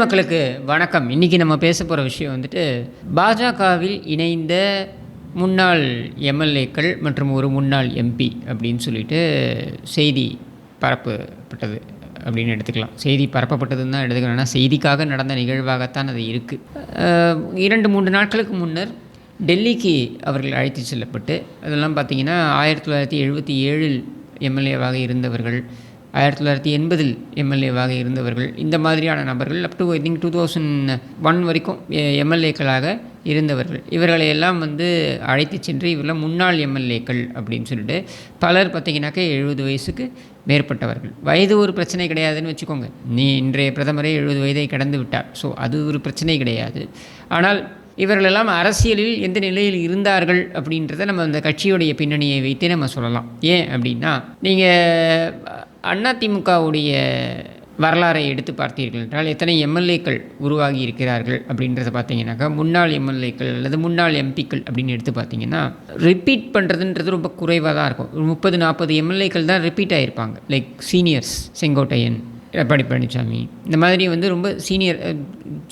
மக்களுக்கு வணக்கம். இன்றைக்கி நம்ம பேச போகிற விஷயம் வந்துட்டு பாஜகவில் இணைந்த முன்னாள் எம்எல்ஏக்கள் மற்றும் ஒரு முன்னாள் எம்பி அப்படின்னு சொல்லிட்டு செய்தி பரப்பப்பட்டது அப்படின்னு எடுத்துக்கலாம். செய்தி பரப்பப்பட்டதுன்னு தான் எடுத்துக்கலாம். செய்திக்காக நடந்த நிகழ்வாகத்தான் அது இருக்குது இரண்டு மூன்று நாட்களுக்கு முன்னர் டெல்லிக்கு அவர்கள் அழைத்து செல்லப்பட்டு அதெல்லாம் பார்த்தீங்கன்னா ஆயிரத்தி தொள்ளாயிரத்தி எழுபத்தி ஏழில் எம்எல்ஏவாக இருந்தவர்கள் ஆயிரத்தி தொள்ளாயிரத்தி எண்பதில் எம்எல்ஏவாக இருந்தவர்கள். இந்த மாதிரியான நபர்கள் up to I think two thousand one வரைக்கும் எம்எல்ஏக்களாக இருந்தவர்கள். இவர்களை எல்லாம் வந்து அழைத்து சென்று இவரெல்லாம் முன்னாள் எம்எல்ஏக்கள் அப்படின்னு சொல்லிட்டு பலர் பார்த்தீங்கன்னாக்கா எழுபது வயசுக்கு மேற்பட்டவர்கள். வயது ஒரு பிரச்சனை கிடையாதுன்னு வச்சுக்கோங்க. நீ இன்றைய பிரதமரே எழுபது வயதை கடந்து விட்டார். ஸோ அது ஒரு பிரச்சனை கிடையாது. ஆனால் இவர்களெல்லாம் அரசியலில் எந்த நிலையில் இருந்தார்கள் அப்படின்றத நம்ம அந்த கட்சியுடைய பின்னணியை வைத்தே நம்ம சொல்லலாம். ஏன் அப்படின்னா நீங்கள் அதிமுகவுடைய வரலாறை எடுத்து பார்த்தீர்கள் என்றால் எத்தனை எம்எல்ஏக்கள் உருவாகி இருக்கிறார்கள் அப்படின்றத பார்த்தீங்கன்னாக்கா முன்னாள் எம்எல்ஏக்கள் அல்லது முன்னாள் எம்பிக்கள் அப்படின்னு எடுத்து பார்த்தீங்கன்னா ரிப்பீட் பண்ணுறதுன்றது ரொம்ப குறைவாக தான் இருக்கும். ஒரு முப்பது நாற்பது எம்எல்ஏக்கள் தான் ரிப்பீட் ஆகியிருப்பாங்க லைக் சீனியர்ஸ் செங்கோட்டையன் எடப்பாடி பழனிசாமி இந்த மாதிரி வந்து ரொம்ப சீனியர்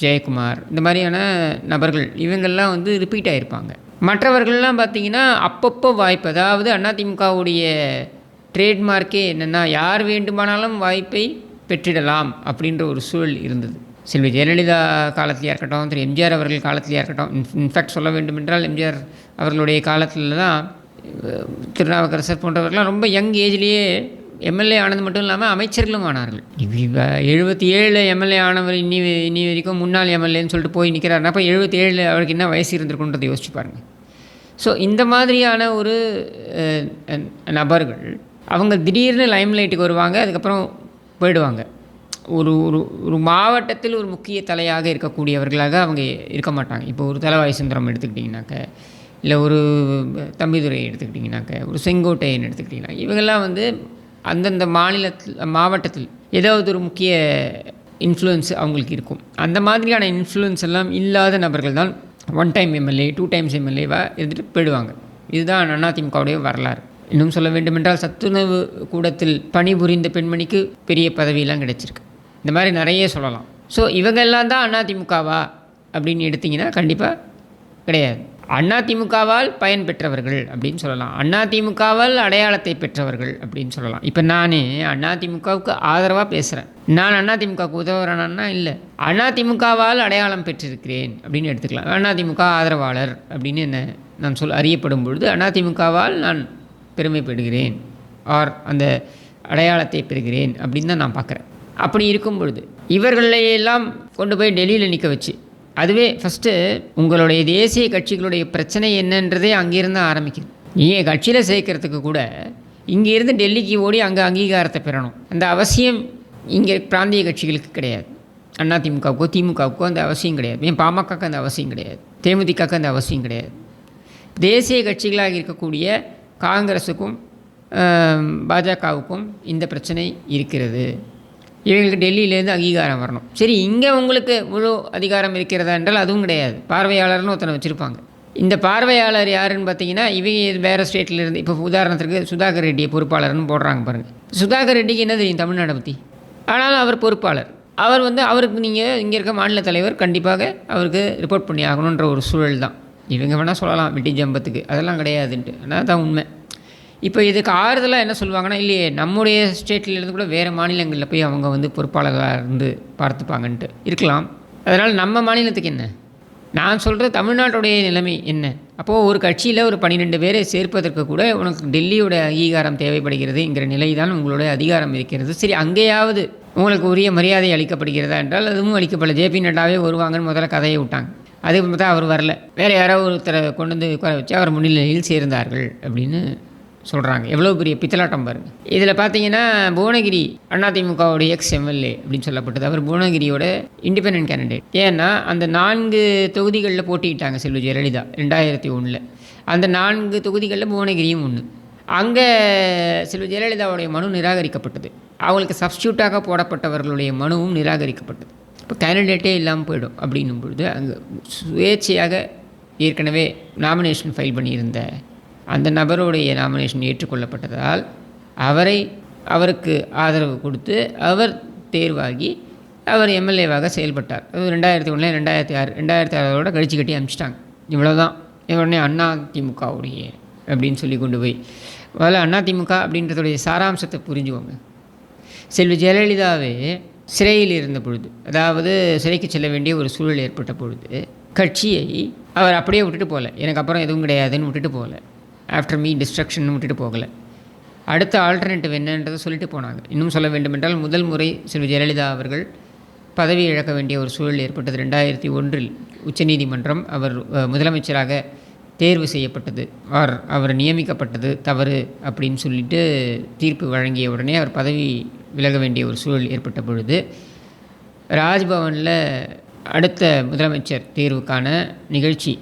ஜெயக்குமார் இந்த மாதிரியான நபர்கள் இவங்கெல்லாம் வந்து ரிப்பீட் ஆகிருப்பாங்க மற்றவர்கள்லாம் பார்த்திங்கன்னா அப்பப்போ வாய்ப்பு அதாவது அதிமுகவுடைய ட்ரேட்மார்க்கே என்னென்னா யார் வேண்டுமானாலும் வாய்ப்பை பெற்றிடலாம் அப்படின்ற ஒரு சூழல் இருந்தது. செல்வி ஜெயலலிதா காலத்திலேயே இருக்கட்டும் திரு எம்ஜிஆர் அவர்கள் காலத்திலேயே இருக்கட்டும் இன்ஃபேக்ட் சொல்ல வேண்டுமென்றால் எம்ஜிஆர் அவர்களுடைய காலத்தில் தான் திருநாவுக்கரசர் போன்றவர்கள்லாம் ரொம்ப யங் ஏஜ்லேயே எம்எல்ஏ ஆனது மட்டும் இல்லாமல் அமைச்சர்களும் ஆனார்கள். எழுபத்தி ஏழில் எம்எல்ஏ ஆனவர் இன்னி இன்னி வரைக்கும் முன்னாள் எம்எல்ஏன்னு சொல்லிட்டு போய் நிற்கிறாருன்னா அப்போ எழுபத்தி ஏழில் அவருக்கு என்ன வயசு இருந்திருக்குன்றதை யோசிச்சு பாருங்கள் ஸோ இந்த மாதிரியான ஒரு நபர்கள் அவங்க திடீர்னு லைம்லைட்டுக்கு வருவாங்க அதுக்கப்புறம் போயிடுவாங்க. ஒரு ஒரு ஒரு மாவட்டத்தில் ஒரு முக்கிய தலையாக இருக்கக்கூடியவர்களாக அவங்க இருக்க மாட்டாங்க. இப்போ ஒரு தலைவாய் சுந்தரம் எடுத்துக்கிட்டிங்கனாக்க இல்லை ஒரு தம்பிதுரை எடுத்துக்கிட்டிங்கனாக்க ஒரு செங்கோட்டையன் எடுத்துக்கிட்டிங்கன்னா இவங்கெல்லாம் வந்து அந்தந்த மாநிலத்தில் மாவட்டத்தில் ஏதாவது ஒரு முக்கிய இன்ஃப்ளூயன்ஸ் அவங்களுக்கு இருக்கும். அந்த மாதிரியான இன்ஃப்ளூயன்ஸ் எல்லாம் இல்லாத நபர்கள் தான் one time MLA two times எம்எல்ஏவாக இருந்துட்டு போயிடுவாங்க. இதுதான் அதிமுகவுடைய வரலாறு. இன்னும் சொல்ல வேண்டுமென்றால் சத்துணவு கூடத்தில் பணிபுரிந்த பெண்மணிக்கு பெரிய பதவியெல்லாம் கிடைச்சிருக்கு. இந்த மாதிரி நிறைய சொல்லலாம். ஸோ இவங்கெல்லாம் தான் அதிமுகவா அப்படின்னு எடுத்திங்கன்னா கண்டிப்பாக கிடையாது. அதிமுகவால் பயன் பெற்றவர்கள் அப்படின்னு சொல்லலாம். அதிமுகவால் அடையாளத்தை பெற்றவர்கள் அப்படின்னு சொல்லலாம். இப்போ நானே அதிமுகவுக்கு ஆதரவாக பேசுகிறேன் நான் அதிமுகவுக்கு உதவுறேனா இல்லை. அதிமுகவால் அடையாளம் பெற்றிருக்கிறேன் அப்படின்னு எடுத்துக்கலாம். அதிமுக ஆதரவாளர் அப்படின்னு என்ன? நான் சொல் அறியப்படும் பொழுது அதிமுகவால் நான் பெருமைப்படுகிறேன். ஆர் அந்த அடையாளத்தை பெறுகிறேன் அப்படின்னு தான் நான் பார்க்குறேன். அப்படி இருக்கும் பொழுது இவர்களையெல்லாம் கொண்டு போய் டெல்லியில் நிற்க வச்சு அதுவே ஃபஸ்ட்டு உங்களுடைய தேசிய கட்சிகளுடைய பிரச்சனை என்னன்றதே அங்கேருந்து ஆரம்பிக்குது. நீங்கள் கட்சியில் சேர்க்கறதுக்கு கூட இங்கேருந்து டெல்லிக்கு ஓடி அங்கே அங்கீகாரத்தை பெறணும். அந்த அவசியம் இங்கே பிராந்திய கட்சிகளுக்கு கிடையாது. அண்ணா திமுகவுக்கோ திமுகவுக்கோ அந்த அவசியம் கிடையாது. ஏன் பாமகக்கு அந்த அவசியம் கிடையாது. தேமுதிகக்கு அந்த அவசியம் கிடையாது. தேசிய கட்சிகளாக இருக்கக்கூடிய காங்கிரஸுக்கும் பாஜகவுக்கும் இந்த பிரச்சனை இருக்கிறது. இவங்களுக்கு டெல்லியிலேருந்து அங்கீகாரம் வரணும். சரி இங்கே உங்களுக்கு முழு அதிகாரம் இருக்கிறதா என்றால் அதுவும் கிடையாது. பார்வையாளர்னு ஒருத்தனை வச்சுருப்பாங்க. இந்த பார்வையாளர் யாருன்னு பார்த்தீங்கன்னா இவங்க வேறு ஸ்டேட்லேருந்து இப்போ உதாரணத்துக்கு சுதாகர் ரெட்டியை பொறுப்பாளர்னு போடுறாங்க பாருங்கள் சுதாகர் ரெட்டிக்கு என்ன தெரியும் தமிழ்நாடை பற்றி ஆனாலும் அவர் பொறுப்பாளர். அவர் வந்து அவருக்கு நீங்கள் இங்கே இருக்க மாநில தலைவர் கண்டிப்பாக அவருக்கு ரிப்போர்ட் பண்ணி ஆகணுன்ற ஒரு சூழல் தான் இவங்க வேணால் சொல்லலாம் வெட்டி ஜம்பத்துக்கு. அதெல்லாம் கிடையாதுன்ட்டு. ஆனால் தான் உண்மை. இப்போ இதுக்கு ஆறுதலாக என்ன சொல்லுவாங்கன்னா இல்லையே நம்முடைய ஸ்டேட்லேருந்து கூட வேறு மாநிலங்களில் போய் அவங்க வந்து பொறுப்பாளர்களாக இருந்து பார்த்துப்பாங்கன்ட்டு இருக்கலாம். அதனால் நம்ம மாநிலத்துக்கு என்ன? நான் சொல்கிறது தமிழ்நாட்டுடைய நிலைமை என்ன? அப்போது ஒரு கட்சியில் ஒரு பன்னிரெண்டு பேரை சேர்ப்பதற்கு கூட உனக்கு டெல்லியோட அங்கீகாரம் தேவைப்படுகிறதுங்கிற நிலை தான் உங்களுடைய அதிகாரம் இருக்கிறது. சரி அங்கேயாவது உங்களுக்கு உரிய மரியாதை அளிக்கப்படுகிறதா என்றால் அதுவும் அளிக்கப்படல. ஜேபி நட்டாவே வருவாங்கன்னு முதல்ல கதையை விட்டாங்க. அதுக்கு பார்த்தா அவர் வரல. வேறு யாரோ ஒருத்தரை கொண்டு வந்து உட்கார வச்சு அவர் முன்னிலையில் சேர்ந்தார்கள் அப்படின்னு சொல்கிறாங்க எவ்வளோ பெரிய பித்தலாட்டம் பாருங்கள் இதில் பார்த்தீங்கன்னா புவனகிரி அதிமுகவுடைய எக்ஸ் எம்எல்ஏ அப்படின்னு சொல்லப்பட்டது. அவர் புவனகிரியோட இண்டிபெண்ட் கேண்டிடேட் ஏன்னா அந்த நான்கு தொகுதிகளில் போட்டிக்கிட்டாங்க செல்வி ஜெயலலிதா ரெண்டாயிரத்தி ஒன்றில் அந்த நான்கு தொகுதிகளில் புவனகிரியும் ஒன்று அங்கே செல்வி ஜெயலலிதாவுடைய மனு நிராகரிக்கப்பட்டது. அவங்களுக்கு சப்ஸ்டியூட்டாக போடப்பட்டவர்களுடைய மனுவும் நிராகரிக்கப்பட்டது. இப்போ கேண்டிடேட்டே இல்லாமல் போயிடும். அப்படின்னும் பொழுது அங்கே சுயேட்சையாக ஏற்கனவே நாமினேஷன் ஃபைல் பண்ணியிருந்த அந்த நபருடைய நாமினேஷன் ஏற்றுக்கொள்ளப்பட்டதால் அவரை அவருக்கு ஆதரவு கொடுத்து அவர் தேர்வாகி அவர் எம்எல்ஏவாக செயல்பட்டார். அது ரெண்டாயிரத்தி ஒன்றில் ரெண்டாயிரத்தி ஆறு ரெண்டாயிரத்தி ஆறோட கழிச்சு கட்டி அனுப்பிச்சிட்டாங்க இவ்வளோதான் உடனே அண்ணா திமுகவுடைய அப்படின்னு சொல்லி கொண்டு போய் முதல்ல அண்ணா திமுக அப்படின்றதுடைய சாராம்சத்தை புரிஞ்சுக்கோங்க. செல்வி ஜெயலலிதாவே சிறையில் இருந்த பொழுது அதாவது சிறைக்கு செல்ல வேண்டிய ஒரு சூழல் ஏற்பட்ட பொழுது கட்சியை அவர் அப்படியே விட்டுட்டு போகல எனக்கு அப்புறம் எதுவும் கிடையாதுன்னு விட்டுட்டு போகல ஆஃப்டர் மீ டிஸ்ட்ரக்ஷன் விட்டுட்டு போகலை. அடுத்த ஆல்டர்னேட்டிவ் என்னன்றதை சொல்லிட்டு போனாங்க. இன்னும் சொல்ல வேண்டுமென்றால் முதல் முறை செல்வி ஜெயலலிதா அவர்கள் பதவி இழக்க வேண்டிய ஒரு சூழல் ஏற்பட்டது. ரெண்டாயிரத்தி ஒன்றில் உச்சநீதிமன்றம் அவர் முதலமைச்சராக தேர்வு செய்யப்பட்டது. அவர் அவர் நியமிக்கப்பட்டது தவறு அப்படின்னு சொல்லிட்டு தீர்ப்பு வழங்கிய உடனே அவர் பதவி விலக வேண்டிய ஒரு சூழல் ஏற்பட்ட பொழுது ராஜ்பவனில் அடுத்த முதலமைச்சர் தேர்வுக்கான நிகழ்ச்சி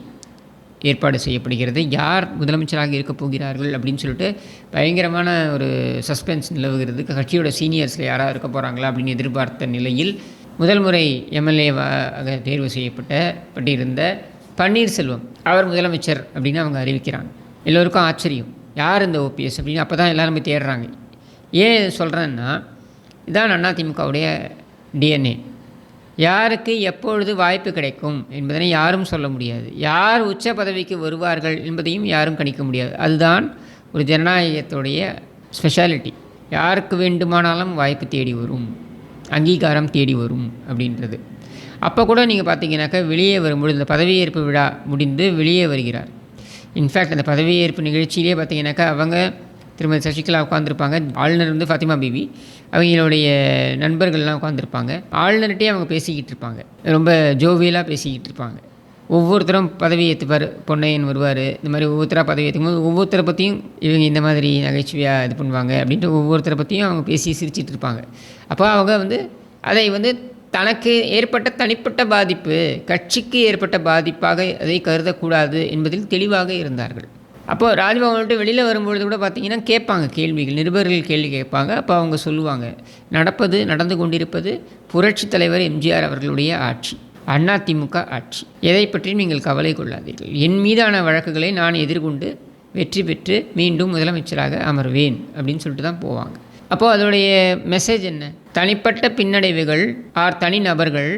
ஏற்பாடு செய்யப்படுகிறது. யார் முதலமைச்சராக இருக்கப் போகிறார்கள் அப்படின்னு சொல்லிட்டு பயங்கரமான ஒரு சஸ்பென்ஸ் நிலவுகிறது. கட்சியோட சீனியர்ஸில் யாராக இருக்க போகிறாங்களா அப்படின்னு எதிர்பார்த்த நிலையில் முதல் முறை எம்எல்ஏவாக தேர்வு செய்யப்பட்ட பட்டிருந்த பன்னீர்செல்வம் அவர் முதலமைச்சர் அப்படின்னு அவங்க அறிவிக்கிறாங்க. எல்லோருக்கும் ஆச்சரியம். யார் இந்த ஓபிஎஸ் அப்படின்னு அப்போ தான் எல்லாரும் தேடுறாங்க. ஏன் சொல்கிறேன்னா இதான் அதிமுகவுடைய டிஎன்ஏ யாருக்கு எப்பொழுது வாய்ப்பு கிடைக்கும் என்பதனை யாரும் சொல்ல முடியாது. யார் உச்ச பதவிக்கு வருவார்கள் என்பதையும் யாரும் கணிக்க முடியாது. அதுதான் ஒரு ஜனநாயகத்துடைய ஸ்பெஷாலிட்டி யாருக்கு வேண்டுமானாலும் வாய்ப்பு தேடி வரும். அங்கீகாரம் தேடி வரும் அப்படின்றது. அப்போ கூட நீங்கள் பார்த்தீங்கன்னாக்கா வெளியே வரும்பொழுது இந்த பதவியேற்பு விழா முடிந்து வெளியே வருகிறார். இன்ஃபேக்ட் அந்த பதவியேற்பு நிகழ்ச்சியிலே பார்த்தீங்கன்னாக்கா அவங்க திருமதி சசிகலா உட்காந்துருப்பாங்க ஆளுநர் வந்து ஃபத்திமா பிபி. அவங்களுடைய நண்பர்கள்லாம் உட்காந்துருப்பாங்க ஆளுநர்கிட்டே அவங்க பேசிக்கிட்டு இருப்பாங்க. ரொம்ப ஜோவியலாக பேசிக்கிட்டு இருப்பாங்க. ஒவ்வொருத்தரும் பதவி ஏற்றுப்பார் பொன்னையன் வருவார். இந்த மாதிரி ஒவ்வொருத்தராக பதவி ஏற்றுக்கும் போது ஒவ்வொருத்தரை பற்றியும் இவங்க இந்த மாதிரி நகைச்சுவையாக இது பண்ணுவாங்க அப்படின்ட்டு ஒவ்வொருத்தரை பற்றியும் அவங்க பேசி சிரிச்சிட்டு இருப்பாங்க. அப்போ அவங்க வந்து அதை வந்து தனக்கு ஏற்பட்ட தனிப்பட்ட பாதிப்பு கட்சிக்கு ஏற்பட்ட பாதிப்பாக அதை கருதக்கூடாது என்பதில் தெளிவாக இருந்தார்கள். அப்போது ராஜ்பவன் விட்டு வெளியில் வரும்பொழுது கூட பார்த்தீங்கன்னா கேட்பாங்க கேள்விகள் நிருபர்கள் கேள்வி கேட்பாங்க. அப்போ அவங்க சொல்லுவாங்க நடப்பது நடந்து கொண்டிருப்பது புரட்சித் தலைவர் எம்ஜிஆர் அவர்களுடைய ஆட்சி அதிமுக ஆட்சி. எதை பற்றியும் நீங்கள் கவலை கொள்ளாதீர்கள். என் மீதான வழக்குகளை நான் எதிர்கொண்டு வெற்றி பெற்று மீண்டும் முதலமைச்சராக அமர்வேன் அப்படின்னு சொல்லிட்டு தான் போவாங்க. அப்போது அதோடைய மெசேஜ் என்ன? தனிப்பட்ட பின்னடைவுகள் ஆர் தனி நபர்கள்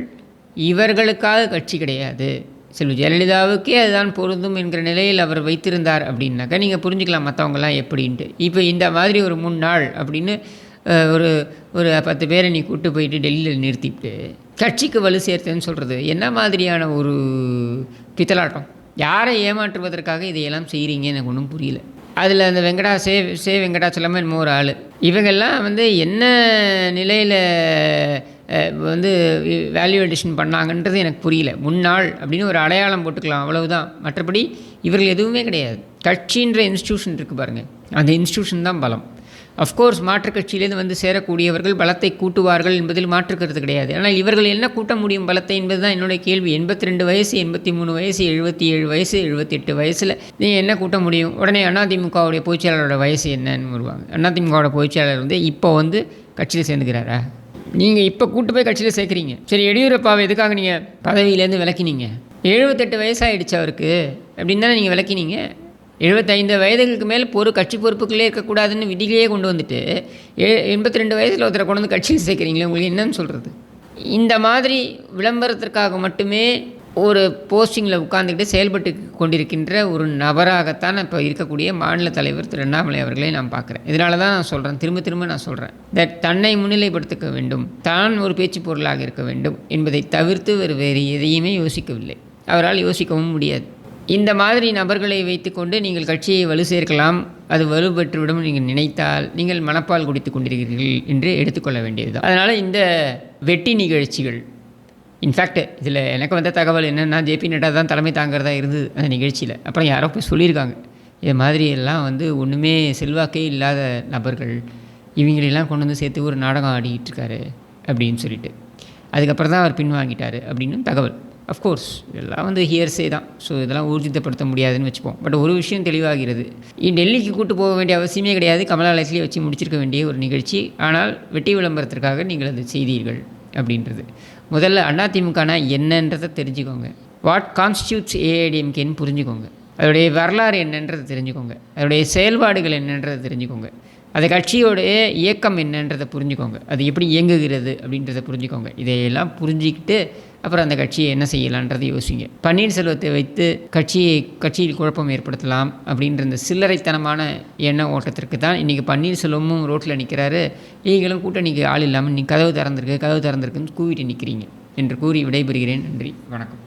இவர்களுக்காக கட்சி கிடையாது. செல்வி ஜெயலலிதாவுக்கே அதுதான் பொருந்தும் என்கிற நிலையில் அவர் வைத்திருந்தார் அப்படின்னாக்கா நீங்கள் புரிஞ்சுக்கலாம் மற்றவங்களாம் எப்படின்ட்டு. இப்போ இந்த மாதிரி ஒரு மூணு நாள் அப்படின்னு ஒரு ஒரு பத்து பேரை நீ கூட்டு போயிட்டு டெல்லியில் நிறுத்திட்டு கட்சிக்கு வலு சேர்த்தேன்னு சொல்கிறது என்ன மாதிரியான ஒரு பித்தலாட்டம்? யாரை ஏமாற்றுவதற்காக இதையெல்லாம் செய்கிறீங்க எனக்கு ஒன்றும் புரியல. அதில் அந்த வெங்கடா சே சே வெங்கடாச்சலமே என்னமோ ஒரு ஆள். இவங்கெல்லாம் வந்து என்ன நிலையில் வந்து வேல்யூவேஷன் பண்ணாங்கன்றது எனக்கு புரியல. முன்னாள் அப்படின்னு ஒரு அடையாளம் போட்டுக்கலாம் அவ்வளவுதான். மற்றபடி இவர்கள் எதுவுமே கிடையாது. கட்சின்ற இன்ஸ்டியூஷன் இருக்குது பாருங்கள் அந்த இன்ஸ்டியூஷன் தான் பலம். அஃப்கோர்ஸ் மாற்றுக் கட்சியிலேருந்து வந்து சேரக்கூடியவர்கள் பலத்தை கூட்டுவார்கள் என்பதில் மாற்றுக்கிறது கிடையாது. ஆனால் இவர்கள் என்ன கூட்ட முடியும் பலத்தை என்பது தான் என்னுடைய கேள்வி. எண்பத்தி ரெண்டு வயசு எண்பத்தி மூணு வயசு எழுபத்தி ஏழு வயசு எழுபத்தெட்டு வயசில் நீ என்ன கூட்ட முடியும்? உடனே அதிமுகவுடைய பொதுச்செயலாளரோட வயசு என்னன்னு வருவாங்க. அதிமுகவோட பொதுச்செயலாளர் வந்து இப்போ வந்து கட்சியில் சேர்ந்துக்கிறாரா? நீங்கள் இப்போ கூட்டு போய் கட்சியில் சேர்க்குறீங்க. சரி எடியூரப்பாவை எதுக்காக நீங்கள் பதவியிலேருந்து விளக்கினீங்க எழுபத்தெட்டு வயசாகிடுச்சு அவருக்கு. அப்படின்னு தானே நீங்கள் விளக்கினீங்க எழுபத்தைந்து வயதுகளுக்கு மேல் பொறு கட்சி பொறுப்புகளே இருக்கக்கூடாதுன்னு விதிகளே கொண்டு வந்துட்டு ஏ எண்பத்தி ரெண்டு வயசில் ஒருத்தரை கொண்டு வந்து கட்சியில் சேர்க்குறீங்களே உங்களுக்கு என்னன்னு சொல்கிறது இந்த மாதிரி விளம்பரத்திற்காக மட்டுமே ஒரு போஸ்டிங்கில் உட்கார்ந்துக்கிட்டு செயல்பட்டு கொண்டிருக்கின்ற ஒரு நபராகத்தான் இப்போ இருக்கக்கூடிய மாநில தலைவர் திரு அண்ணாமலை அவர்களை நான் பார்க்குறேன். இதனால தான் நான் சொல்கிறேன். திரும்ப திரும்ப நான் சொல்கிறேன். தட் தன்னை முன்னிலைப்படுத்திக்க வேண்டும். தான் ஒரு பேச்சு பொருளாக இருக்க வேண்டும் என்பதை தவிர்த்து வேறு வேறு எதையுமே யோசிக்கவில்லை. அவரால் யோசிக்கவும் முடியாது. இந்த மாதிரி நபர்களை வைத்துக்கொண்டு நீங்கள் கட்சியை வலு சேர்க்கலாம். அது வலுப்பெற்றுவிடும் நீங்கள் நினைத்தால் நீங்கள் மனப்பால் குடித்து கொண்டிருக்கிறீர்கள் என்று எடுத்துக்கொள்ள வேண்டியதுதான். அதனால் இந்த வெட்டி நிகழ்ச்சிகள் இன்ஃபேக்ட் இதில் எனக்கு வந்த தகவல் என்னென்னா ஜேபி நட்டா தான் தலைமை தாங்கிறதா இருந்தது அந்த நிகழ்ச்சியில். அப்புறம் யாரோ போய் சொல்லியிருக்காங்க. இது மாதிரி எல்லாம் வந்து ஒன்றுமே செல்வாக்கே இல்லாத நபர்கள் இவங்களெல்லாம் கொண்டு வந்து சேர்த்து ஒரு நாடகம் ஆடிக்கிட்டு இருக்காரு அப்படின்னு சொல்லிட்டு. அதுக்கப்புறம் தான் அவர் பின்வாங்கிட்டார் அப்படின்னு தகவல். அஃப்கோர்ஸ் இதெல்லாம் வந்து ஹியர்ஸே தான். ஸோ இதெல்லாம் ஊர்ஜிதப்படுத்த முடியாதுன்னு வச்சுப்போம். பட் ஒரு விஷயம் தெளிவாகிறது. டெல்லிக்கு கூட்டு போக வேண்டிய அவசியமே கிடையாது. கமலாலயத்திலே வச்சு முடிச்சிருக்க வேண்டிய ஒரு நிகழ்ச்சி. ஆனால் வெட்டி விளம்பரத்திற்காக நீங்கள் அதை செய்தீர்கள் அப்படின்றது. முதல்ல அதிமுகனா என்னன்றதை தெரிஞ்சுக்கோங்க. வாட் கான்ஸ்டியூட்ஸ் ஏஐடிஎம்கேன்னு புரிஞ்சுக்கோங்க. அதோடைய வரலாறு என்னன்றதை தெரிஞ்சுக்கோங்க. அதோடைய செயல்பாடுகள் என்னன்றதை தெரிஞ்சுக்கோங்க. அந்த கட்சியோடைய இயக்கம் என்னன்றதை புரிஞ்சுக்கோங்க. அது எப்படி இயங்குகிறது அப்படின்றத புரிஞ்சுக்கோங்க. இதையெல்லாம் புரிஞ்சிக்கிட்டு அப்புறம் அந்த கட்சியை என்ன செய்யலான்றதை யோசிங்க. பன்னீர்செல்வத்தை வைத்து கட்சியை கட்சியில் குழப்பம் ஏற்படுத்தலாம் அப்படின்ற இந்த சில்லறைத்தனமான எண்ண ஓட்டத்திற்கு தான் இன்றைக்கி பன்னீர்செல்வமும் ரோட்டில் நிற்கிறாரு. நீங்களும் கூட்டணிக்கு ஆள் இல்லாமல் நீ கதவு திறந்திருக்கு கதவு திறந்திருக்குன்னு கூவிட்டு நிற்கிறீங்க என்று கூறி விடைபெறுகிறேன். நன்றி. வணக்கம்.